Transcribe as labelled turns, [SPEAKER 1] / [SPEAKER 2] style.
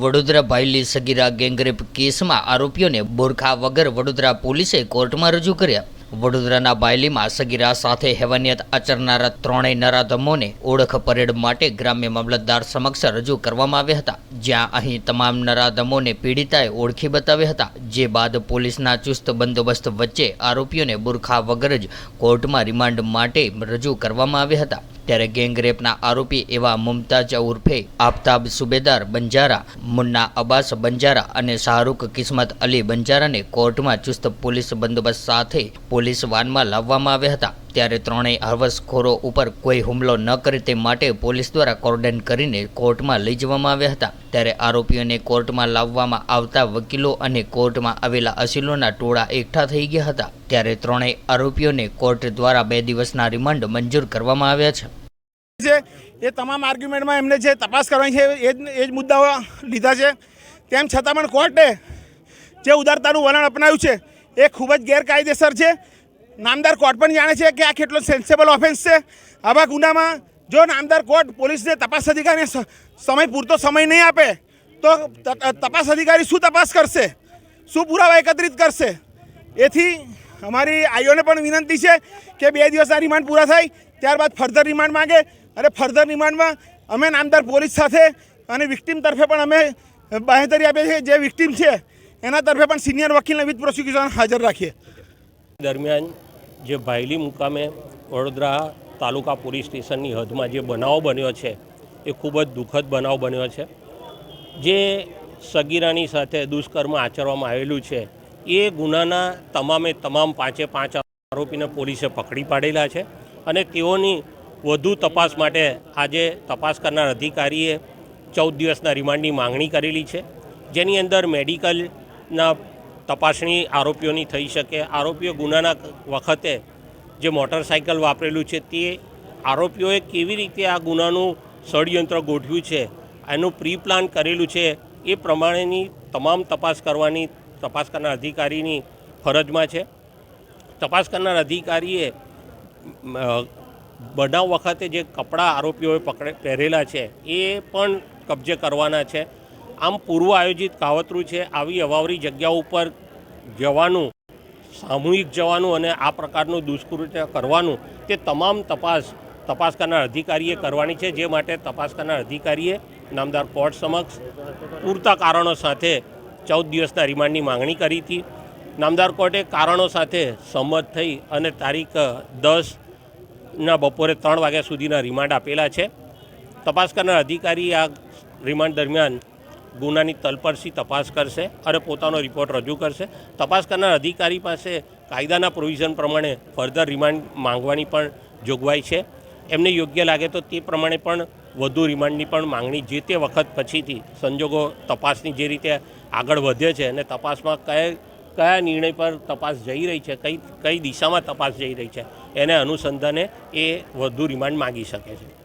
[SPEAKER 1] Vadodara ભાઈલી સગીરા gangrape કેસમાં આરોપીઓને બોરખા વગર વડોદરા પોલીસે કોર્ટમાં રજૂ કર્યા. વડોદરાના બાયલીમાં સગીરા સાથે હેવાનિયત આચરનારા ત્રણેય નરાધમોને ઓળખ પરેડ માટે ગ્રામ્ય મામલતદાર સમક્ષ રજૂ કરવામાં આવ્યા હતા. જ્યાં અહીં તમામ નરાધમોને પીડિતાએ ઓળખી બતાવ્યા હતા. જે બાદ પોલીસના ચુસ્ત બંદોબસ્ત વચ્ચે આરોપીઓને બુરખા વગર જ કોર્ટમાં રિમાન્ડ માટે રજૂ કરવામાં આવ્યા હતા. ત્યારે ગેંગરેપના આરોપી એવા મુમતાજ ઉર્ફે આફતાબ સુબેદાર બંજારા, મુન્ના અબ્બાસ બંજારા અને શાહરૂખ કિસ્મત અલી બંજારાને કોર્ટમાં ચુસ્ત પોલીસ બંદોબસ્ત સાથે પોલીસ વાનમાં લાવવામાં આવ્યા હતા. ત્યારે ત્રણેય હવસખોરો ઉપર કોઈ હુમલો ન કરે તે માટે પોલીસ દ્વારા કોર્ડન કરીને કોર્ટમાં લઈ જવામાં આવ્યા હતા. ત્યારે આરોપીઓને કોર્ટમાં લાવવામાં આવતા વકીલો અને કોર્ટમાં આવેલા અસીલોના ટોળા એકઠા થઈ ગયા હતા. ત્યારે ત્રણેય આરોપીઓને કોર્ટ દ્વારા બે દિવસના રિમાન્ડ મંજૂર કરવામાં આવ્યા છે.
[SPEAKER 2] છે. એ તમામ આર્ગ્યુમેન્ટમાં એમને જે તપાસ કરવાની છે એ જ એ જ મુદ્દાઓ લીધા છે. તેમ છતાં પણ કોર્ટે જે ઉદારતાનું વલણ અપનાવ્યું છે, એ ખૂબ જ ગેરકાયદેસર છે. નામદાર કોર્ટ પણ જાણે છે કે આ કેટલો સેન્સેબલ ઓફેન્સ છે. આવા ગુનામાં જો નામદાર કોર્ટ પોલીસને તપાસ અધિકારીને સમય પૂરતો સમય નહીં આપે, તો તપાસ અધિકારી શું તપાસ કરશે? શું પુરાવા એકત્રિત કરશે? એથી અમારી આઈઓને પણ વિનંતી છે કે બે દિવસના રિમાન્ડ પૂરા થાય, ત્યારબાદ ફર્ધર રિમાન્ડ માંગે અને ફર્ધર રિમાન્ડમાં અમે નામદાર પોલીસ સાથે અને વિક્ટીમ તરફે પણ અમે બાહેધરી આપીએ છીએ. જે વિક્ટીમ છે, એના તરફે પણ સિનિયર વકીલને વિથ પ્રોસિક્યુશન હાજર રાખીએ.
[SPEAKER 3] દરમિયાન જે ભાયલી મુકામે વડોદરા તાલુકા પોલીસ સ્ટેશનની હદમાં જે બનાવ બન્યો છે, એ ખૂબ જ દુઃખદ બનાવ બન્યો છે. જે સગીરાની સાથે દુષ્કર્મ આચરવામાં આવેલું છે, એ ગુનાના તમામે તમામ પાંચે પાંચ આરોપીને પોલીસે પકડી પાડેલા છે અને તેઓની વધુ તપાસ માટે આજે તપાસ કરનાર અધિકારીએ ચૌદ દિવસના રિમાન્ડની માંગણી કરેલી છે. જેની અંદર મેડિકલના તપાસણી આરોપીઓની થઈ શકે. આરોપીઓ ગુનાના વખતે જે મોટરસાઇકલ વાપરેલું છે તે આરોપીઓએ કેવી રીતે આ ગુનાનું ષડયંત્ર ગોઠવ્યું છે, એનું પ્રી પ્લાન કરેલું છે, એ પ્રમાણેની તમામ તપાસ કરવાની તપાસ કરનાર અધિકારીની ફરજમાં છે. તપાસ કરનાર અધિકારીએ બનાવ વખતે જે કપડાં આરોપીઓએ પકડે, પહેરેલા છે, એ પણ કબજે કરવાના છે. આમ પૂર્વ આયોજિત કાવતરું છે, આવી અવાવરી જગ્યાઓ ઉપર જવાનું, સામૂહિક જવાનું અને આ પ્રકારનું દુષ્કૃત્ય કરવાનું, તે તમામ તપાસ તપાસ કરનાર અધિકારીએ કરવાની છે. જે માટે તપાસ કરનાર અધિકારીએ નામદાર કોર્ટ સમક્ષ પૂરતા કારણો સાથે ચૌદ દિવસના રિમાન્ડની માંગણી કરી હતી. નામદાર કોર્ટે કારણો સાથે સંમત થઈ અને તારીખ દસ ના, બપોરે ત્રણ વાગ્યા સુધીના રિમાન્ડ આપેલા છે. તપાસ કરનાર અધિકારી આ રિમાન્ડ દરમિયાન ગુનાની તલપરસી તપાસ કરશે અને પોતાનો રિપોર્ટ રજૂ કરશે. તપાસ કરનાર અધિકારી પાસે કાયદાના પ્રોવિઝન પ્રમાણે ફર્ધર રિમાન્ડ માંગવાની પણ જોગવાઈ છે. એમને યોગ્ય લાગે તો તે પ્રમાણે પણ વધુ રિમાન્ડની પણ માંગણી જે તે વખત પછીથી સંજોગો તપાસની જે રીતે આગળ વધે છે અને તપાસમાં કયા કયા નિર્ણય પર તપાસ જઈ રહી છે, કઈ કઈ દિશામાં તપાસ જઈ રહી છે. એને અનુસંધાને એ વધુ રિમાન્ડ માગી શકે છે.